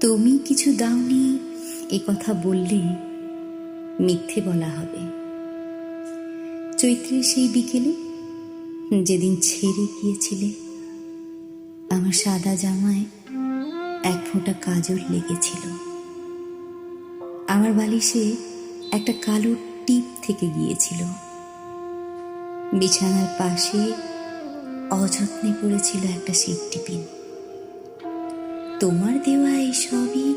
তুমি কিছু দাওনি? এ কথা বললে মিথ্যে বলা হবে। চৈত্রের সেই বিকেলে যেদিন ছেড়ে গিয়েছিলে, আমার সাদা জামায় এক ফোঁটা কাজল লেগেছিল। আমার বালিশে একটা কালো টিপ থেকে গিয়েছিল। বিছানার পাশে অযত্নে পড়েছিল একটা সিট টিপিন তোমার দেওয়া এই সবই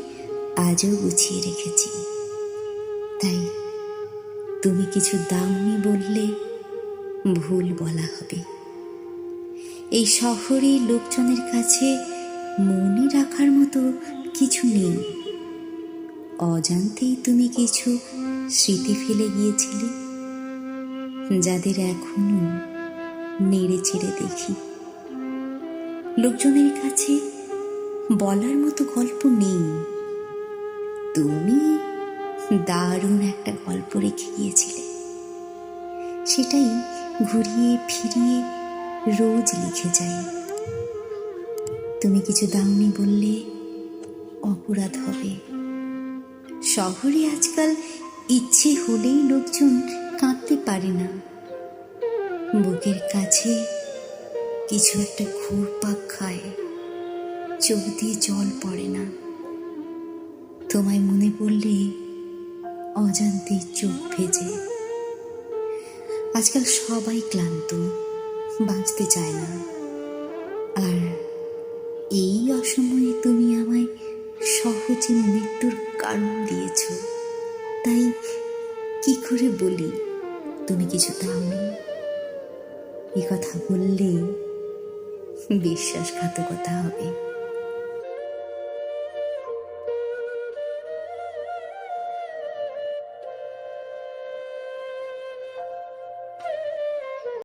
আজও গুছিয়ে রেখেছি। তাই তুমি কিছু দাওনি বললে ভুল বলা হবে। এই শহরে লোকজনের কাছে মনে রাখার মতো কিছু নেই। অজান্তেই তুমি কিছু স্মৃতি ফেলে গিয়েছিলে, যাদের এখনও নেড়ে চেড়ে দেখি। লোকজনের কাছে বলার মতো গল্প নেই। তুমি দারুণ একটা গল্প রেখে গিয়েছিলে। সেটাই ঘুরিয়ে ফিরিয়ে রোজ লিখে যাই। তুমি কিছু দাওনি বললে অপরাধ হবে। শহরে আজকাল ইচ্ছে হলেই লোকজন কাঁদতে পারে না। বুকের কাছে কিছু একটা ঘুরপাক খায়। চোখ দিয়ে জল পড়ে না। তোমায় মনে পড়লে অজান্তে চোখ ভেজে। আজকাল সবাই ক্লান্ত, বাঁচতে চায় না। আর এই অসময়ে তুমি আমায় সহজে মৃত্যুর কারণ দিয়েছ। তাই কি করে বলি, তুমি কিছু দাওনি? এ কথা বললে বিশ্বাসঘাতকতা হবে।